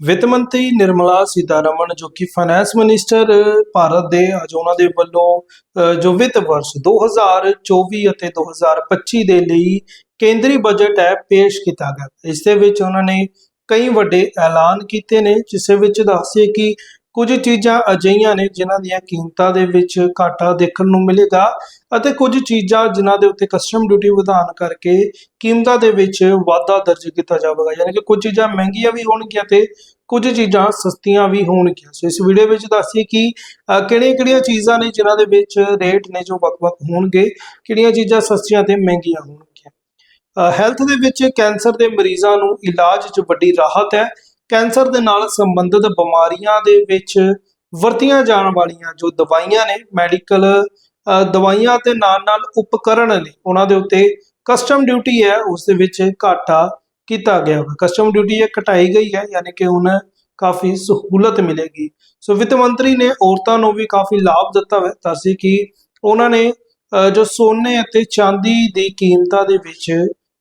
ਵਿੱਤ ਮੰਤਰੀ ਨਿਰਮਲਾ ਸੀਤਾਰਮਣ ਜੋ ਕਿ ਫਾਈਨੈਂਸ ਮਿਨਿਸਟਰ ਭਾਰਤ ਦੇ ਅੱਜ ਉਹਨਾਂ ਦੇ ਵੱਲੋਂ ਅ, ਜੋ ਵਿੱਤ ਵਰਸ਼ 2024 ਅਤੇ 2025 ਦੇ ਲਈ ਕੇਂਦਰੀ ਬਜਟ ਹੈ ਪੇਸ਼ ਕੀਤਾ ਗਿਆ। ਇਸ ਦੇ ਵਿੱਚ ਉਹਨਾਂ ਨੇ ਕਈ ਵੱਡੇ ਐਲਾਨ ਕੀਤੇ ਨੇ ਜਿਸ ਵਿੱਚ ਦੱਸਿਆ ਕਿ ਕੁਝ ਚੀਜ਼ਾਂ ਅਜਿਹੀਆਂ ਨੇ ਜਿਨ੍ਹਾਂ ਦੀਆਂ ਕੀਮਤਾਂ ਦੇ ਵਿੱਚ ਘਾਟਾ ਦੇਖਣ ਨੂੰ ਮਿਲੇਗਾ ਅਤੇ ਕੁਝ ਚੀਜ਼ਾਂ ਜਿਨ੍ਹਾਂ ਦੇ ਉੱਤੇ ਕਸਟਮ ਡਿਊਟੀ ਵਧਾਉਣ ਕਰਕੇ ਕੀਮਤਾਂ ਦੇ ਵਿੱਚ ਵਾਧਾ ਦਰਜ ਕੀਤਾ ਜਾਵੇਗਾ। ਯਾਨੀ ਕਿ ਕੁਝ ਚੀਜ਼ਾਂ ਮਹਿੰਗੀਆਂ ਵੀ ਹੋਣਗੀਆਂ ਤੇ ਕੁਝ ਚੀਜ਼ਾਂ ਸਸਤੀਆਂ ਵੀ ਹੋਣਗੀਆਂ। ਸੋ ਇਸ ਵੀਡੀਓ ਵਿੱਚ ਦੱਸੀਏ ਕਿ ਕਿਹੜੀਆਂ-ਕਿਹੜੀਆਂ ਚੀਜ਼ਾਂ ਨੇ ਜਿਨ੍ਹਾਂ ਦੇ ਵਿੱਚ ਰੇਟ ਨੇ ਜੋ ਵੱਖ-ਵੱਖ ਹੋਣਗੇ, ਕਿਹੜੀਆਂ ਚੀਜ਼ਾਂ ਸਸਤੀਆਂ ਤੇ ਮਹਿੰਗੀਆਂ ਹੋਣਗੀਆਂ। ਹੈਲਥ ਦੇ ਵਿੱਚ ਕੈਂਸਰ ਦੇ ਮਰੀਜ਼ਾਂ ਨੂੰ ਇਲਾਜ 'ਚ ਵੱਡੀ ਰਾਹਤ ਹੈ ਕੈਂਸਰ ਦੇ ਨਾਲ ਸੰਬੰਧਿਤ ਬਿਮਾਰੀਆਂ ਦੇ ਵਿੱਚ ਵਰਤੀਆਂ ਜਾਣ ਵਾਲੀਆਂ ਜੋ ਦਵਾਈਆਂ ਨੇ ਮੈਡੀਕਲ ਦਵਾਈਆਂ ਤੇ ਨਾਲ-ਨਾਲ ਉਪਕਰਣ ਨੇ ਉਹਨਾਂ ਦੇ ਉੱਤੇ ਕਸਟਮ ਡਿਊਟੀ ਹੈ ਉਸ ਦੇ ਵਿੱਚ ਘਾਟਾ ਕੀਤਾ ਗਿਆ ਹੈ ਕਸਟਮ ਡਿਊਟੀ ਇਹ ਘਟਾਈ ਗਈ ਹੈ ਯਾਨੀ ਕਿ ਹੁਣ ਕਾਫੀ ਸਹੂਲਤ ਮਿਲੇਗੀ। ਸੋ ਵਿੱਤ ਮੰਤਰੀ ਨੇ ਔਰਤਾਂ ਨੂੰ ਵੀ ਕਾਫੀ ਲਾਭ ਦਿੱਤਾ ਹੈ ਸੀ ਕਿ ਉਹਨਾਂ ਨੇ ਅ, ਜੋ ਸੋਨੇ ਅਤੇ ਚਾਂਦੀ ਦੀ ਕੀਮਤਾਂ ਦੇ ਵਿੱਚ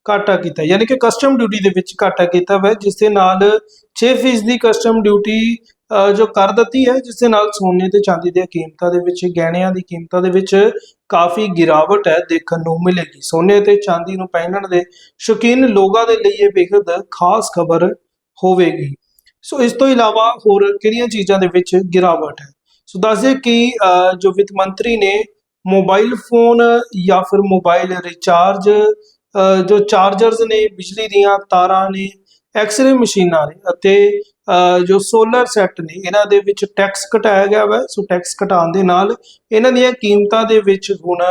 ਘਾਟਾ ਕੀਤਾ। ਯਾਨੀ ਕਿ ਕਸਟਮ ਡਿਊਟੀ ਦੇ ਵਿੱਚ ਘਾਟਾ ਕੀਤਾ ਹੈ ਜਿਸ ਦੇ ਨਾਲ 6% ਦੀ ਕਸਟਮ ਡਿਊਟੀ ਜੋ ਕਰ ਦਿੱਤੀ ਹੈ ਜਿਸ ਦੇ ਨਾਲ ਸੋਨੇ ਤੇ ਚਾਂਦੀ ਦੀਆਂ ਕੀਮਤਾਂ ਦੇ ਵਿੱਚ ਗਹਿਣਿਆਂ ਦੀ ਕੀਮਤਾਂ ਦੇ ਵਿੱਚ ਕਾਫੀ ਗਿਰਾਵਟ ਹੈ ਦੇਖਣ ਨੂੰ ਮਿਲੇਗੀ। ਸੋਨੇ ਤੇ ਚਾਂਦੀ ਨੂੰ ਪਹਿਨਣ ਦੇ ਸ਼ੌਕੀਨ ਲੋਕਾਂ ਦੇ ਲਈ ਇਹ ਬੇहद ਖਾਸ ਖਬਰ ਹੋਵੇਗੀ। ਸੋ ਇਸ ਤੋਂ ਇਲਾਵਾ ਹੋਰ ਕਿਹੜੀਆਂ ਚੀਜ਼ਾਂ ਦੇ ਵਿੱਚ ਗਿਰਾਵਟ ਹੈ? ਸੋ ਦੱਸਦੇ ਕਿ ਅ, ਜੋ ਵਿੱਤ ਮੰਤਰੀ ਨੇ ਮੋਬਾਈਲ ਫੋਨ ਜਾਂ ਫਿਰ ਮੋਬਾਈਲ ਰਿਚਾਰਜ ਜੋ ਚਾਰਜਰਸ ਨੇ, ਬਿਜਲੀ ਦੀਆਂ ਤਾਰਾਂ ਨੇ ਐਕਸ-ਰੇ ਮਸ਼ੀਨਾਂ ਨੇ ਅਤੇ ਜੋ ਸੋਲਰ ਸੈੱਟ ਨੇ, ਇਹਨਾਂ ਦੇ ਵਿੱਚ ਟੈਕਸ ਘਟਾਇਆ ਗਿਆ ਹੈ ਸੋ ਟੈਕਸ ਘਟਾਉਣ ਦੇ ਨਾਲ ਇਹਨਾਂ ਦੀਆਂ ਕੀਮਤਾਂ ਦੇ ਵਿੱਚ ਹੁਣ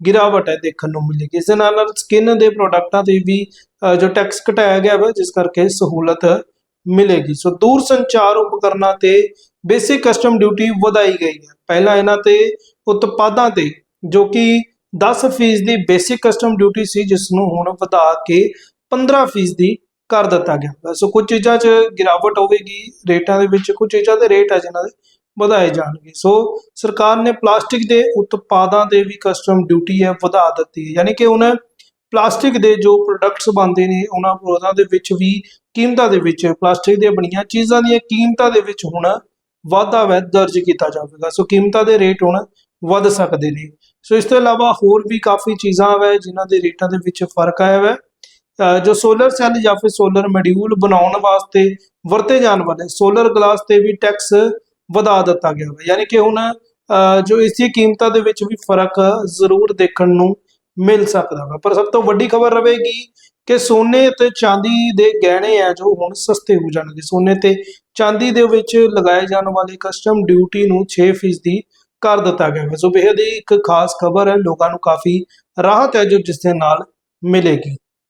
ਗਿਰਾਵਟ ਹੈ ਦੇਖਣ ਨੂੰ ਮਿਲੇਗੀ ਇਸ ਦੇ ਨਾਲ ਨਾਲ ਸਕਿਨ ਦੇ ਪ੍ਰੋਡਕਟਾਂ ਤੇ ਵੀ ਜੋ ਟੈਕਸ ਘਟਾਇਆ ਗਿਆ ਹੈ ਜਿਸ ਕਰਕੇ ਸਹੂਲਤ ਮਿਲੇਗੀ। ਸੋ ਦੂਰ ਸੰਚਾਰ ਉਪਕਰਨਾਂ ਤੇ ਬੇਸਿਕ ਕਸਟਮ ਡਿਊਟੀ ਵਧਾਈ ਗਈ ਹੈ। ਪਹਿਲਾਂ ਇਹਨਾਂ ਤੇ ਉਤਪਾਦਾਂ ਤੇ, ਜੋ ਕਿ 10% ਦੀ ਬੇਸਿਕ ਕਸਟਮ ਡਿਊਟੀ ਸੀ ਜਿਸ ਨੂੰ ਹੁਣ ਵਧਾ ਕੇ 15% ਦੀ ਕਰ ਦਿੱਤਾ ਗਿਆ। ਸੋ ਕੁਝ ਚੀਜ਼ਾਂ 'ਚ ਗਿਰਾਵਟ ਹੋਵੇਗੀ, ਰੇਟਾਂ ਦੇ ਵਿੱਚ ਕੁਝ ਚੀਜ਼ਾਂ ਦੇ ਰੇਟ ਆ ਜਿਨ੍ਹਾਂ ਦੇ ਵਧਾਏ ਜਾਣਗੇ। ਸੋ ਸਰਕਾਰ ਨੇ ਪਲਾਸਟਿਕ ਦੇ ਉਤਪਾਦਾਂ ਦੇ ਵੀ ਕਸਟਮ ਡਿਊਟੀ ਹੈ, ਵਧਾ ਦਿੱਤੀ ਹੈ। ਯਾਨੀ ਕਿ ਹੁਣ ਪਲਾਸਟਿਕ ਦੇ ਜੋ ਪ੍ਰੋਡਕਟਸ ਬਣਦੇ ਨੇ, ਉਹਨਾਂ ਉਹਨਾਂ ਦੇ ਵਿੱਚ ਵੀ ਕੀਮਤਾਂ ਦੇ ਵਿੱਚ, ਪਲਾਸਟਿਕ ਦੀਆਂ ਬਣੀਆਂ ਚੀਜ਼ਾਂ ਦੀਆਂ ਕੀਮਤਾਂ ਦੇ ਵਿੱਚ ਹੁਣ ਵਾਧਾ ਵੈ ਦਰਜ ਕੀਤਾ ਜਾਵੇਗਾ। ਸੋ ਕੀਮਤਾਂ ਦੇ ਰੇਟ ਹੁਣ ਵੱਧ ਸਕਦੇ ਨੇ। ਸੋ ਇਸ ਤੋਂ ਇਲਾਵਾ ਹੋਰ ਵੀ ਕਾਫੀ ਚੀਜ਼ਾਂ ਵੈ, ਜਿਨ੍ਹਾਂ ਦੇ ਰੇਟਾਂ ਦੇ ਵਿੱਚ ਫ਼ਰਕ ਆਇਆ ਵੈ। ਜੋ ਸੋਲਰ ਸੈੱਲ ਜਾਂ ਫਿਰ ਸੋਲਰ ਮੋਡਿਊਲ ਬਣਾਉਣ ਵਾਸਤੇ ਵਰਤੇ ਜਾਣ ਵਾਲੇ ਸੋਲਰ ਗਲਾਸ ਤੇ ਵੀ ਟੈਕਸ ਵਧਾ ਦਿੱਤਾ ਗਿਆ ਹੈ ਯਾਨੀ ਕਿ ਹੁਣ ਜੋ ਇਸ ਦੀ ਕੀਮਤਾਂ ਦੇ ਵਿੱਚ ਵੀ ਫ਼ਰਕ ਜ਼ਰੂਰ ਦੇਖਣ ਨੂੰ ਮਿਲ ਸਕਦਾ ਹੈ ਪਰ ਸਭ ਤੋਂ ਵੱਡੀ ਖਬਰ ਰਹੇਗੀ ਕਿ ਸੋਨੇ ਤੇ ਚਾਂਦੀ ਦੇ ਗਹਿਣੇ ਆ ਜੋ ਹੁਣ ਸਸਤੇ ਹੋ ਜਾਣਗੇ। ਸੋਨੇ ਤੇ ਚਾਂਦੀ ਦੇ ਵਿੱਚ ਲਗਾਏ ਜਾਣ ਵਾਲੇ ਕਸਟਮ ਡਿਊਟੀ ਨੂੰ 6% ਦੀ ਕਰ ਦਿੱਤਾ ਗਿਆ ਹੈ। ਸੋ ਬੇहद ਹੀ ਇੱਕ ਖਾਸ ਖਬਰ ਹੈ। ਲੋਕਾਂ ਨੂੰ ਕਾਫੀ ਰਾਹਤ ਹੈ ਜੋ ਜਿਸ ਦੇ ਨਾਲ ਮਿਲੇਗੀ।